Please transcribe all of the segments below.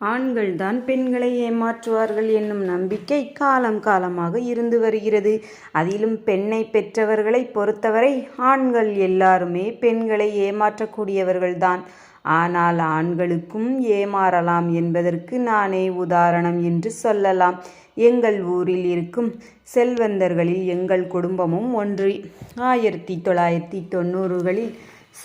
ஆண்கள்தான் பெண்களை ஏமாற்றுவார்கள் என்னும் நம்பிக்கை காலம் காலமாக இருந்து வருகிறது. அதிலும் பெண்ணை பெற்றவர்களை பொறுத்தவரை ஆண்கள் எல்லாருமே பெண்களை ஏமாற்றக்கூடியவர்கள்தான். ஆனால் ஆண்களுக்கும் ஏமாறலாம் என்பதற்கு நானே உதாரணம் என்று சொல்லலாம். எங்கள் ஊரில் இருக்கும் செல்வந்தர்களில் எங்கள் குடும்பமும் ஒன்று. ஆயிரத்தி தொள்ளாயிரத்தி தொண்ணூறுகளில்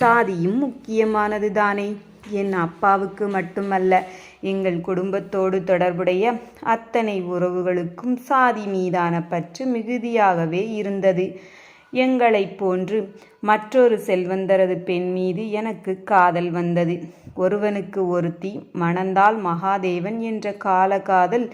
சாதியும் முக்கியமானது தானே என் அப்பாவுக்கு மட்டுமல்ல எங்கள் குடும்பத்தோடு தொடர்புடைய அத்தனை உறவுகளுக்கும் சாதி மீதான பற்று மிகுதியாகவே இருந்தது. எங்களைப் போன்று மற்றொரு செல்வந்தரது பெண் மீது எனக்கு காதல் வந்தது. ஒருவனுக்கு ஒருத்தி மணந்தால் மகாதேவன் என்ற கால காதல்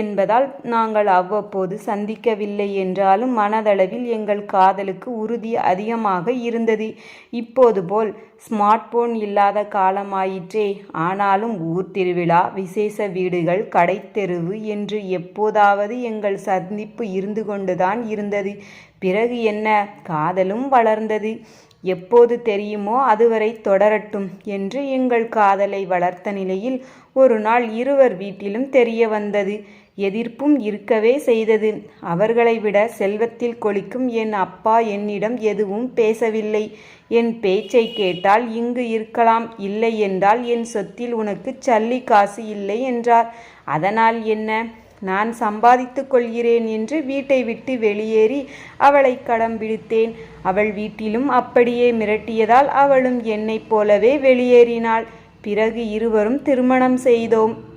என்பதால் நாங்கள் அவ்வப்போது சந்திக்கவில்லை என்றாலும் மனதளவில் எங்கள் காதலுக்கு உறுதி அதிகமாக இருந்தது. இப்போது போல் ஸ்மார்ட் போன் இல்லாத காலமாயிற்றே. ஆனாலும் ஊர் திருவிழா விசேஷ வீடுகள் கடைத்தெருவு என்று எப்போதாவது எங்கள் சந்திப்பு இருந்து கொண்டுதான் இருந்தது. பிறகு என்ன? காதலும் வளர்ந்தது. எப்போது தெரியுமோ அதுவரை தொடரட்டும் என்று எங்கள் காதலை வளர்த்த நிலையில் ஒரு நாள் இருவர் வீட்டிலும் தெரிய வந்தது. எதிர்ப்பும் இருக்கவே செய்தது. அவர்களை விட செல்வத்தில் கொளிக்கும் என் அப்பா என்னிடம் எதுவும் பேசவில்லை. என் பேச்சை கேட்டால் இங்கு இருக்கலாம். இல்லை என்றால் என் சொத்தில் உனக்கு சல்லி காசு இல்லை என்றார். அதனால் என்ன? நான் சம்பாதித்து கொள்கிறேன் என்று வீட்டை விட்டு வெளியேறி அவளை கடம் பிடித்தேன். அவள் வீட்டிலும் அப்படியே மிரட்டியதால் அவளும் என்னைப் போலவே வெளியேறினாள். பிறகு இருவரும் திருமணம் செய்தோம்.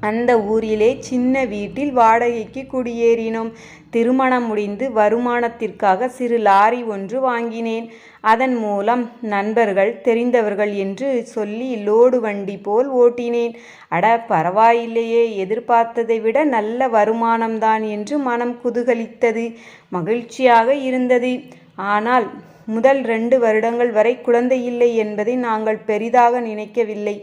அந்த ஊரிலே சின்ன வீட்டில் வாடகைக்கு குடியேறினோம். திருமணம் முடிந்து வருமானத்திற்காக சிறு லாரி ஒன்று வாங்கினேன். அதன் மூலம் நண்பர்கள் தெரிந்தவர்கள் என்று சொல்லி லோடு வண்டி போல் ஓட்டினேன். அட பரவாயில்லையே எதிர்பார்த்ததை விட நல்ல வருமானம்தான் என்று மனம் குதூகலித்தது. மகிழ்ச்சியாக இருந்தது. ஆனால் முதல் ரெண்டு வருடங்கள் வரை குழந்தை இல்லை என்பதை நாங்கள் பெரிதாக நினைக்கவில்லை.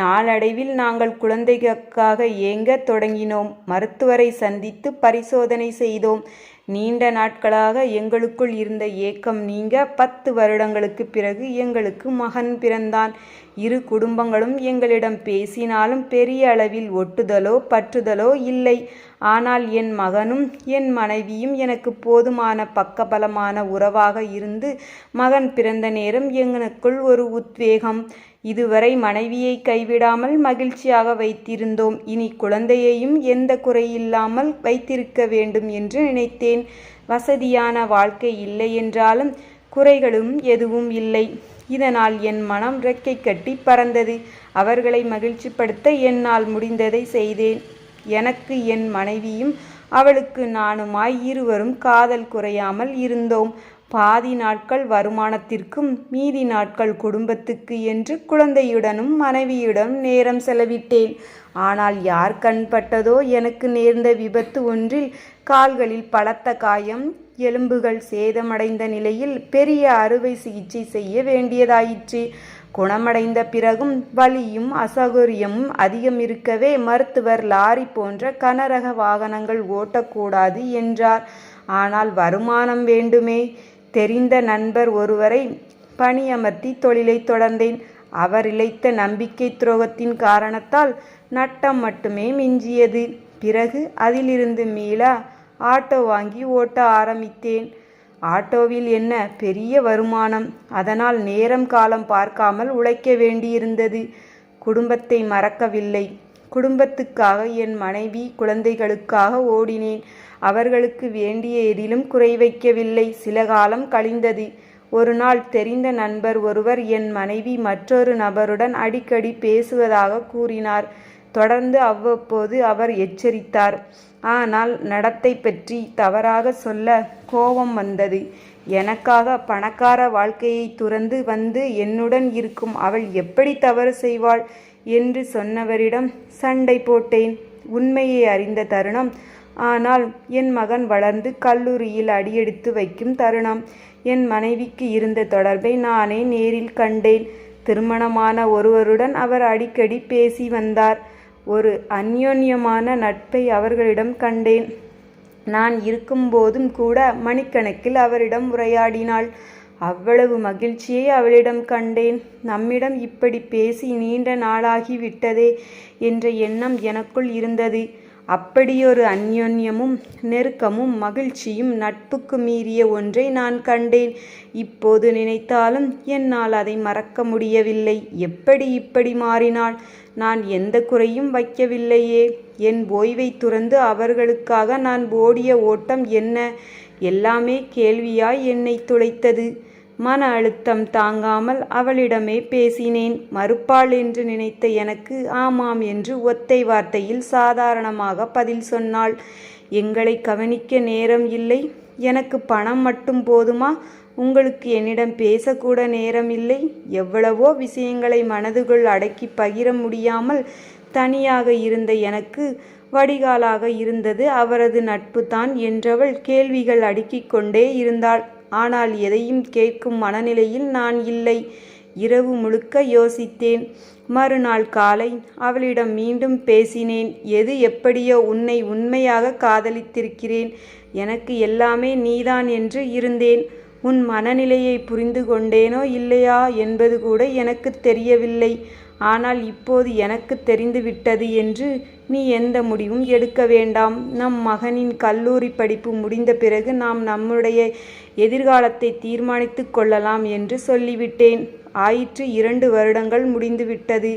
நாளடைவில் நாங்கள் குழந்தைக்காக ஏங்க தொடங்கினோம். மருத்துவரை சந்தித்து பரிசோதனை செய்தோம். நீண்ட நாட்களாக எங்களுக்குள் இருந்த ஏக்கம் நீங்க பத்து வருடங்களுக்கு பிறகு எங்களுக்கு மகன் பிறந்தான். இரு குடும்பங்களும் எங்களிடம் பேசினாலும் பெரிய அளவில் ஒட்டுதலோ பற்றுதலோ இல்லை. ஆனால் என் மகனும் என் மனைவியும் எனக்கு போதுமான பக்கபலமான உறவாக இருந்து மகன் பிறந்த நேரம் எங்களுக்குள் ஒரு உத்வேகம் இதுவரை மனைவியை கைவிடாமல் மகிழ்ச்சியாக வைத்திருந்தோம். இனி குழந்தையையும் எந்த குறையில்லாமல் வைத்திருக்க வேண்டும் என்று நினைத்தேன். வசதியான வாழ்க்கை இல்லை என்றாலும் குறைகளும் எதுவும் இல்லை. இதனால் என் மனம் ரெக்கை கட்டி பறந்தது. அவர்களை மகிழ்ச்சிப்படுத்த என்னால் முடிந்ததை செய்தேன். எனக்கு என் மனைவியும் அவளுக்கு நானுமாய் இருவரும் காதல் குறையாமல் இருந்தோம். பாதி நாட்கள் வருமானத்திற்கும் மீதி நாட்கள் குடும்பத்துக்கு என்று குழந்தையுடனும் மனைவியுடன் நேரம் செலவிட்டேன். ஆனால் யார் கண்பட்டதோ எனக்கு நேர்ந்த விபத்து ஒன்றில் கால்களில் பலத்த காயம் எலும்புகள் சேதமடைந்த நிலையில் பெரிய அறுவை சிகிச்சை செய்ய வேண்டியதாயிற்று. குணமடைந்த பிறகும் வலியும் அசௌகரியமும் அதிகம் இருக்கவே மருத்துவர் லாரி போன்ற கனரக வாகனங்கள் ஓட்டக்கூடாது என்றார். ஆனால் வருமானம் வேண்டுமே. தெரிந்த நண்பர் ஒருவரை பணியமர்த்தி தொழிலை தொடர்ந்தேன். அவர் இழைத்த நம்பிக்கை துரோகத்தின் காரணத்தால் நட்டம் மட்டுமே மிஞ்சியது. பிறகு அதிலிருந்து மீள ஆட்டோ வாங்கி ஓட்ட ஆரம்பித்தேன். ஆட்டோவில் என்ன பெரிய வருமானம்? அதனால் நேரம் காலம் பார்க்காமல் உழைக்க வேண்டியிருந்தது. குடும்பத்தை மறக்கவில்லை. குடும்பத்துக்காக என் மனைவி குழந்தைகளுக்காக ஓடினேன். அவர்களுக்கு வேண்டிய எதிலும் குறை வைக்கவில்லை. சில காலம் கழிந்தது. ஒரு நாள் தெரிந்த நண்பர் ஒருவர் என் மனைவி மற்றொரு நபருடன் அடிக்கடி பேசுவதாக கூறினார். தொடர்ந்து அவ்வப்போது அவர் எச்சரித்தார். ஆனால் நடத்தை பற்றி தவறாக சொல்ல கோபம் வந்தது. எனக்காக பணக்கார வாழ்க்கையை துறந்து வந்து என்னுடன் இருக்கும். அவள் எப்படி தவறு செய்வாள்? என்று சொன்னவரிடம் சண்டை போட்டேன். உண்மையை அறிந்த தருணம். ஆனால் என் மகன் வளர்ந்து கல்லூரியில் அடியெடுத்து வைக்கும் தருணம். என் மனைவிக்கு இருந்த தொடர்பை நானே நேரில் கண்டேன். திருமணமான ஒருவருடன் அவர் அடிக்கடி பேசி வந்தார். ஒரு அந்யோன்யமான நட்பை அவர்களிடம் கண்டேன். நான் இருக்கும்போதும் கூட மணிக்கணக்கில் அவரிடம் உரையாடினாள். அவ்வளவு மகிழ்ச்சியை அவளிடம் கண்டேன். நம்மிடம் இப்படி பேசி நீண்ட நாளாகி விட்டதே என்ற எண்ணம் எனக்குள் இருந்தது. அப்படியொரு அந்யோன்யமும் நெருக்கமும் மகிழ்ச்சியும் நட்புக்கு மீறிய ஒன்றை நான் கண்டேன். இப்போது நினைத்தாலும் என்னால் அதை மறக்க முடியவில்லை. எப்படி இப்படி மாறினாள்? நான் எந்த குறையும் வைக்கவில்லையே. என் ஓய்வை துறந்து அவர்களுக்காக நான் ஓடிய ஓட்டம் என்ன? எல்லாமே கேள்வியாய் என்னை துளைத்தது. மன அழுத்தம் தாங்காமல் அவளிடமே பேசினேன். மறுப்பாள் என்று நினைத்த எனக்கு ஆமாம் என்று ஒத்தை வார்த்தையில் சாதாரணமாக பதில் சொன்னாள். எங்களை கவனிக்க நேரம் இல்லை. எனக்கு பணம் மட்டும் போதுமா? உங்களுக்கு என்னிடம் பேசக்கூட நேரம் இல்லை. எவ்வளவோ விஷயங்களை மனதுக்குள் அடக்கி பகிர முடியாமல் தனியாக இருந்த எனக்கு வடிகாலாக இருந்தது. அவரது நட்பு தான் என்றவள் கேள்விகள் அடுக்கிக் கொண்டே இருந்தாள். ஆனால் எதையும் கேட்கும் மனநிலையில் நான் இல்லை. இரவு முழுக்க யோசித்தேன். மறுநாள் காலை அவளிடம் மீண்டும் பேசினேன். எது எப்படியோ உன்னை உண்மையாக காதலித்திருக்கிறேன். எனக்கு எல்லாமே நீதான் என்று இருந்தேன். உன் மனநிலையை புரிந்து கொண்டேனோ இல்லையா என்பது கூட எனக்கு தெரியவில்லை. ஆனால் இப்போது எனக்கு தெரிந்துவிட்டது என்று நீ எந்த முடிவும் எடுக்க வேண்டாம். நம் மகனின் கல்லூரி படிப்பு முடிந்த பிறகு நாம் நம்முடைய எதிர்காலத்தை தீர்மானித்து கொள்ளலாம் என்று சொல்லிவிட்டேன். ஆயிற்று இரண்டு வருடங்கள் முடிந்துவிட்டது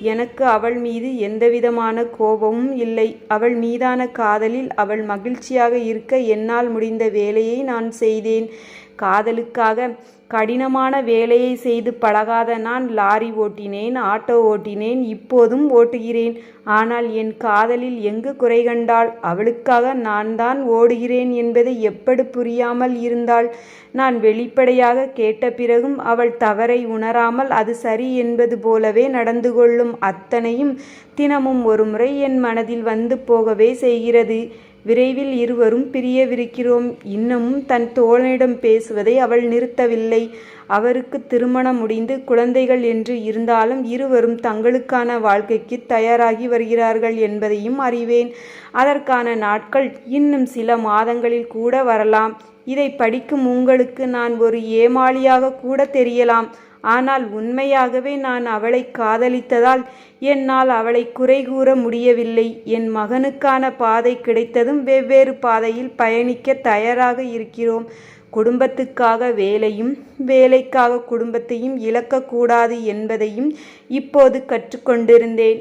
எனக்கு அவள் மீது எந்தவிதமான கோபமும் இல்லை. அவள் மீதான காதலில் அவள் மகிழ்ச்சியாக இருக்க என்னால் முடிந்த வேலையை நான் செய்தேன். காதலுக்காக கடினமான வேலையை செய்து பழகாத நான் லாரி ஓட்டினேன் ஆட்டோ ஓட்டினேன் இப்போதும் ஓட்டுகிறேன். ஆனால் என் காதலில் எங்கு குறை கண்டாள்? அவளுக்காக நான் தான் ஓடுகிறேன் என்பதை எப்படி புரியாமல் இருந்தாள்? நான் வெளிப்படையாக கேட்ட பிறகும் அவள் தவறை உணராமல் அது சரி என்பது போலவே நடந்து கொள்ளும் அத்தனையும் தினமும் ஒருமுறை என் மனதில் வந்து போகவே செய்கிறது. விரைவில் இருவரும் பிரியவிருக்கிறோம். இன்னமும் தன் தோழனிடம் பேசுவதை அவள் நிறுத்தவில்லை. அவருக்கு திருமணம் முடிந்து குழந்தைகள் என்று இருந்தாலும் இருவரும் தங்களுக்கான வாழ்க்கைக்கு தயாராகி வருகிறார்கள் என்பதையும் அறிவேன். அதற்கான நாட்கள் இன்னும் சில மாதங்களில் கூட வரலாம். இதை படிக்கும் உங்களுக்கு நான் ஒரு ஏமாளியாக கூட தெரியலாம். ஆனால் உண்மையாகவே நான் அவளை காதலித்ததால் என்னால் அவளை குறை கூற முடியவில்லை. என் மகனுக்கான பாதை கிடைத்ததும் வெவ்வேறு பாதையில் பயணிக்க தயாராக இருக்கிறோம். குடும்பத்துக்காக வேலையும் வேலைக்காக குடும்பத்தையும் இழக்கக்கூடாது என்பதையும் இப்போது கற்றுக்கொண்டிருந்தேன்.